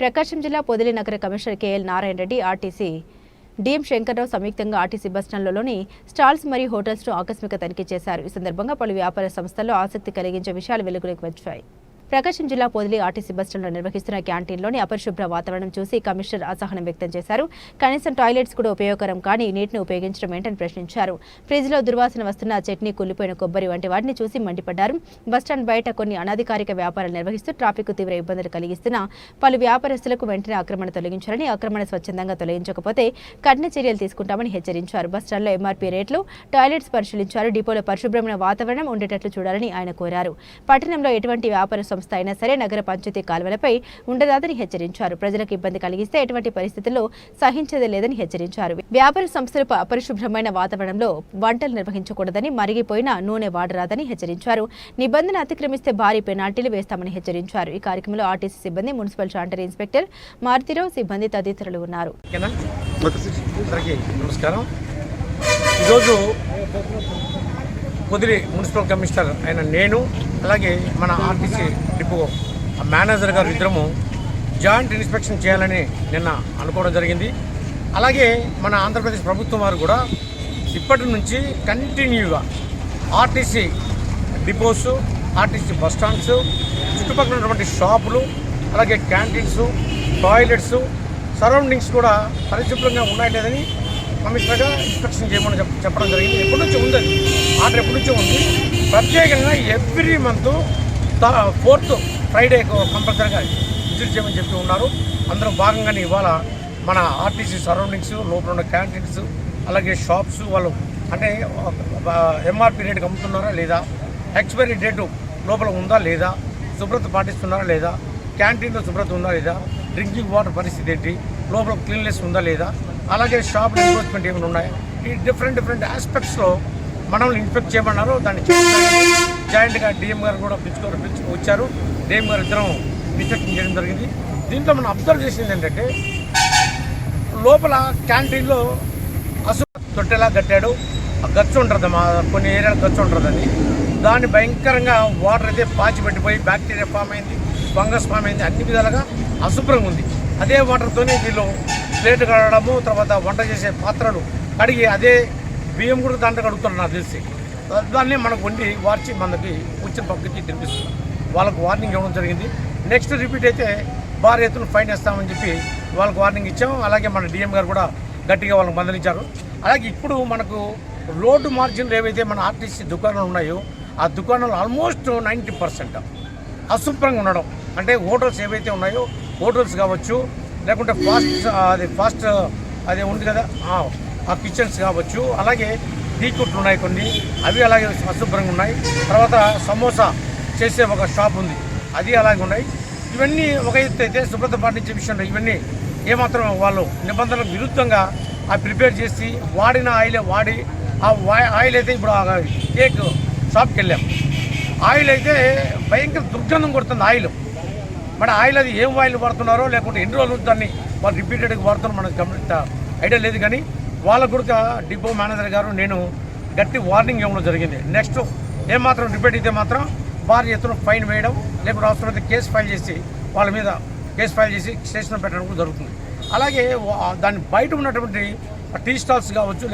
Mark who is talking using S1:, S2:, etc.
S1: ప్రకాశం జిల్లా పొదిలి నగర commissioner KL Narayana Reddy RTC DM Shankar Rao సంయుక్తంగా ఆర్టీసీ బస్టాండ్లలోని స్టాల్స్ మరియు హోటల్స్ను ఆకస్మిక తనిఖీ చేశారు. ఈ సందర్భంగా పలు వ్యాపార సంస్థల్లో ఆసక్తి కలిగించే విషయాలు వెలుగులోకి వచ్చాయి. ప్రకాశం జిల్లా పొదిలి ఆర్టీసీ బస్టాండ్లో నిర్వహిస్తున్న క్యాంటీన్లోని అపరిశుభ్ర వాతావరణం చూసి కమిషనర్ అసహనం వ్యక్తం చేశారు. కనీసం టాయిలెట్స్ కూడా ఉపయోగకరం కానీ నీటిని ఉపయోగించడం ఏంటని ప్రశ్నించారు. ఫ్రిడ్జ్లో దుర్వాసన వస్తున్న చట్నీ కుళ్ళిపోయిన కొబ్బరి వంటి వాటిని చూసి మండిపడ్డారు. బస్టాండ్ బయట కొన్ని అనధికారిక వ్యాపారాలు నిర్వహిస్తూ ట్రాఫిక్ తీవ్ర ఇబ్బందులు కలిగిస్తున్న పలు వ్యాపారస్తులకు వెంటనే ఆక్రమణ తొలగించాలని ఆక్రమణ స్వచ్ఛందంగా తొలగించకపోతే కఠిన చర్యలు తీసుకుంటామని హెచ్చరించారు. బస్టాండ్లో ఎంఆర్పీ రేట్లు టాయిలెట్స్ పరిశీలించారు. డిపోలో పరిశుభ్రమైన వాతావరణం ఉండేటట్లు చూడాలని ఆయన కోరారు. పట్టణంలో ఎటువంటి వ్యాపార సంస్థ అయినా సరే నగర పంచాయతీ కాలువలపై ఉండరాదని హెచ్చరించారు. ప్రజలకు ఇబ్బంది కలిగిస్తే ఎటువంటి పరిస్థితుల్లో సహించేది లేదని హెచ్చరించారు. వ్యాపార సంస్థలు అపరిశుభ్రమైన వాతావరణంలో వంటలు నిర్వహించకూడదని మరిగిపోయిన నూనె వాడరాదని హెచ్చరించారు. నిబంధన అతిక్రమిస్తే భారీ పెనాల్టీలు వేస్తామని హెచ్చరించారు. ఈ కార్యక్రమంలో ఆర్టీసీ సిబ్బంది మున్సిపల్ చార్టర్ ఇన్స్పెక్టర్ మారుతిరావు సిబ్బంది తదితరులు ఉన్నారు.
S2: నమస్కారం. ఈరోజు కుదిరి మున్సిపల్ కమిషనర్ అయిన నేను అలాగే మన ఆర్టీసీ డిపో మేనేజర్ గారు ఇద్దరము జాయింట్ ఇన్స్పెక్షన్ చేయాలని నిన్న అనుకోవడం జరిగింది. అలాగే మన ఆంధ్రప్రదేశ్ ప్రభుత్వం వారు కూడా ఇప్పటి నుంచి కంటిన్యూగా RTC depos RTC bus stands చుట్టుపక్కల ఉన్నటువంటి షాపులు అలాగే క్యాంటీన్స్ టాయిలెట్స్ సరౌండింగ్స్ కూడా పరిశుభ్రంగా ఉన్నాయి లేదని కమిషనర్గా ఇన్స్పెక్షన్ చేయమని చెప్పడం జరిగింది. ఎప్పటి నుంచి ఉంది అది. ఆర్డర్ ఎప్పటి నుంచో ఉంది. ప్రత్యేకంగా ఎవ్రీ మంత్ ఫోర్త్ ఫ్రైడే కంపల్సరీగా విజిట్ చేయమని చెప్పి ఉన్నారు. అందులో భాగంగానే ఇవాళ మన ఆర్టీసీ సరౌండింగ్స్ లోపల ఉన్న క్యాంటీన్స్ అలాగే షాప్స్ వాళ్ళు అంటే ఎంఆర్పి రేటుకి అమ్ముతున్నారా లేదా? ఎక్స్పైరీ డేటు లోపల ఉందా లేదా? శుభ్రత పాటిస్తున్నారా లేదా? క్యాంటీన్లో శుభ్రత ఉందా లేదా? డ్రింకింగ్ వాటర్ పరిస్థితి ఏంటి? లోపల క్లీన్లెస్ ఉందా లేదా? అలాగే షాప్ ఎన్ఫోర్స్మెంట్ ఏమైనా ఉన్నాయా? ఈ డిఫరెంట్ డిఫరెంట్ ఆస్పెక్ట్స్లో మనల్ని ఇన్స్పెక్ట్ చేయమన్నారు దాన్ని జాయింట్గా డిఎం గారు కూడా పిలుచుకోరు పిలుచుకు వచ్చారు. డిఎం గారు ఇద్దరం ఇన్స్పెక్షన్ చేయడం జరిగింది. దీంట్లో మనం అబ్జర్వ్ చేసింది ఏంటంటే లోపల క్యాంటీన్లో అసు తొట్టెలా కట్టాడు? ఆ గచ్చు ఉంటుంది మా కొన్ని ఏరియాలో గచ్చు ఉంటుందని. దాన్ని భయంకరంగా వాటర్ అయితే పాచి పెట్టిపోయి బ్యాక్టీరియా ఫామ్ అయింది ఫంగస్ ఫామ్ అయింది అన్ని విధాలుగా అశుభ్రంగా ఉంది. అదే వాటర్తోనే వీళ్ళు ప్లేట్ కడగడము తర్వాత వంట చేసే పాత్రలు కడిగి అదే బియ్యం కూడా దాంట్లో కడుగుతున్నారు నాకు తెలిసి. దాన్ని మనకు వండి వార్చి మనకి వచ్చిన పక్కకి తినిపిస్తున్నాం వాళ్ళకు వార్నింగ్ ఇవ్వడం జరిగింది. నెక్స్ట్ రిపీట్ అయితే భారీ ఎత్తున ఫైన్ వేస్తామని చెప్పి వాళ్ళకి వార్నింగ్ ఇచ్చాము. అలాగే మన డిఎం గారు కూడా గట్టిగా వాళ్ళకి మందలించారు. అలాగే ఇప్పుడు మనకు రోడ్డు మార్జిన్లు ఏవైతే మన ఆర్టీసీ దుకాణాలు ఉన్నాయో ఆ దుకాణాలు ఆల్మోస్ట్ నైంటీ పర్సెంట్ అశుభ్రంగా ఉండడం. అంటే హోటల్స్ ఏవైతే ఉన్నాయో హోటల్స్ కావచ్చు లేకుంటే ఫాస్ట్ అది ఫాస్ట్ అదే ఉంది కదా ఆ, కిచెన్స్ కావచ్చు. అలాగే టీ ఉన్నాయి కొన్ని. అవి అలాగే అశుభ్రంగా ఉన్నాయి. తర్వాత సమోసా చేసే ఒక షాప్ ఉంది. అది అలాగే ఉన్నాయి. ఇవన్నీ ఒక ఎత్తు అయితే శుభ్రత పాటించే విషయంలో ఇవన్నీ ఏమాత్రం వాళ్ళు నిబంధనలకు విరుద్ధంగా ఆ ప్రిపేర్ చేసి వాడిన ఆయిలే వాడి ఆ ఆయిల్ అయితే ఇప్పుడు కేక్ షాప్కి వెళ్ళాం. ఆయిల్ అయితే భయంకర దుర్గంధం కొడుతుంది ఆయిల్. మరి ఆయిల్ అది ఏం ఆయిల్ వాడుతున్నారో లేకుంటే ఎన్ని రోజులు దాన్ని వాళ్ళు రిపీటెడ్గా వాడుతున్నారు మనకు గమనిత ఐడియా లేదు కానీ వాళ్ళ కూడా డిపో మేనేజర్ గారు నేను గట్టి వార్నింగ్ ఇవ్వడం జరిగింది. నెక్స్ట్ ఏమాత్రం రిపీట్ అయితే మాత్రం భారీ ఎత్తున ఫైన్ వేయడం లేకపోతే అవసరమైతే కేసు ఫైల్ చేసి వాళ్ళ మీద కేసు ఫైల్ చేసి స్టేషన్లో పెట్టడం కూడా జరుగుతుంది. అలాగే దాని బయట ఉన్నటువంటి టీ స్టాల్స్ కావచ్చు